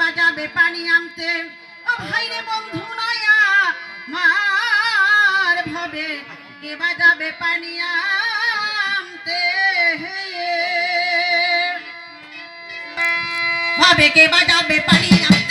বাজাবে পানি আনতে। ও ভাই রে বন্ধু নয়া মার ভাবে, কে বাজাবে পানি আনতে? ভাবে কে বাজাবে পানি আনতে?